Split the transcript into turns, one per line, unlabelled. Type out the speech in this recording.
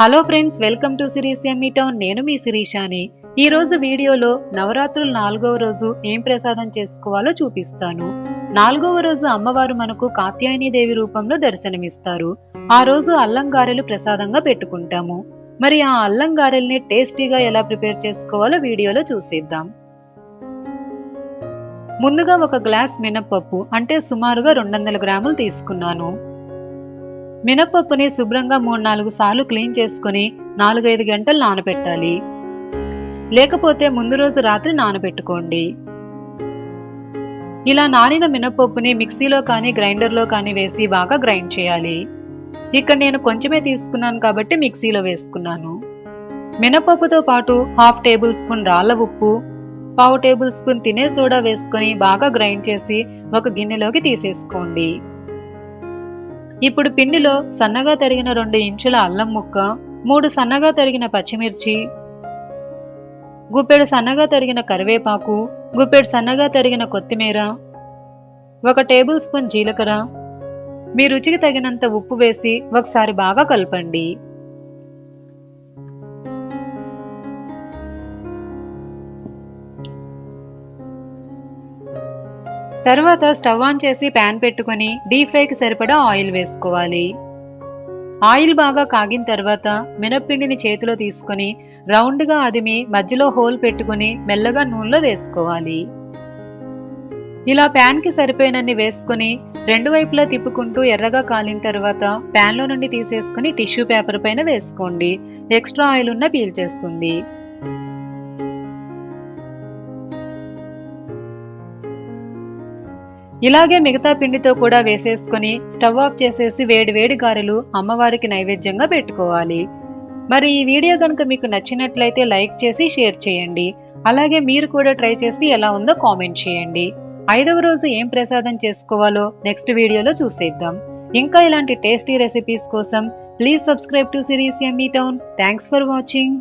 Hello friends welcome to series Emmy town నేను మీ శిరీషాని. ఈ రోజు వీడియోలో నవరాత్రులు నాలుగవ రోజు ఏం ప్రసాదం చేసుకోవాలో చూపిస్తాను. నాలుగవ రోజు అమ్మవారు మనకు కాత్యాయని దేవి రూపంలో దర్శనమిస్తారు. ఆ రోజు అల్లం గారెలు ప్రసాదంగా పెట్టుకుంటాము. మరి ఆ అల్లం గారెల్ని టేస్టీగా ఎలా ప్రిపేర్ చేసుకోవాలో వీడియోలో చూసేద్దాం. ముందుగా ఒక గ్లాస్ మినప్పప్పు అంటే సుమారుగా రెండు వందల గ్రాములు తీసుకున్నాను. మినపప్పుని శుభ్రంగా మూడు నాలుగు సార్లు క్లీన్ చేసుకుని నాలుగైదు గంటలు నానబెట్టాలి. లేకపోతే ముందు రోజు రాత్రి నానబెట్టుకోండి. ఇలా నానిన మినపప్పుని మిక్సీలో కానీ గ్రైండర్లో కానీ వేసి బాగా గ్రైండ్ చేయాలి. ఇక్కడ నేను కొంచెమే తీసుకున్నాను కాబట్టి మిక్సీలో వేసుకున్నాను. మినపప్పుతో పాటు హాఫ్ టేబుల్ స్పూన్ రాళ్ళ ఉప్పు పావు టేబుల్ స్పూన్ తినే సోడా వేసుకొని బాగా గ్రైండ్ చేసి ఒక గిన్నెలోకి తీసేసుకోండి. ఇప్పుడు పిండిలో సన్నగా తరిగిన రెండు ఇంచుల అల్లం ముక్క మూడు సన్నగా తరిగిన పచ్చిమిర్చి గుప్పెడు సన్నగా తరిగిన కరివేపాకు గుప్పెడు సన్నగా తరిగిన కొత్తిమీర ఒక టేబుల్ స్పూన్ జీలకర్ర. మీ రుచికి తగినంత ఉప్పు వేసి ఒకసారి బాగా కలపండి. తర్వాత స్టవ్ ఆన్ చేసి ప్యాన్ పెట్టుకొని డీప్ ఫ్రైకి సరిపడా ఆయిల్ వేసుకోవాలి. ఆయిల్ బాగా కాగిన తర్వాత మినప్పిండిని చేతిలో తీసుకొని రౌండ్గా అదిమి మధ్యలో హోల్ పెట్టుకుని మెల్లగా నూనెలో వేసుకోవాలి. ఇలా ప్యాన్కి సరిపోయినన్ని వేసుకుని రెండు వైపులా తిప్పుకుంటూ ఎర్రగా కాలిన తర్వాత ప్యాన్లో నుండి తీసేసుకుని టిష్యూ పేపర్ పైన వేసుకోండి. ఎక్స్ట్రా ఆయిల్ ఉన్న పీల్చేస్తుంది ఇలాగే మిగతా పిండితో కూడా వేసేసుకొని స్టవ్ ఆఫ్ చేసేసి వేడి వేడి గారెలు అమ్మవారికి నైవేద్యంగా పెట్టుకోవాలి. మరి ఈ వీడియో కనుక మీకు నచ్చినట్లయితే లైక్ చేసి షేర్ చేయండి. అలాగే మీరు కూడా ట్రై చేసి ఎలా ఉందో కామెంట్ చేయండి. ఐదవ రోజు ఏం ప్రసాదం చేసుకోవాలో నెక్స్ట్ వీడియోలో చూసేద్దాం. ఇంకా ఇలాంటి టేస్టీ రెసిపీస్ కోసం please subscribe to series Emmy town. Thanks for watching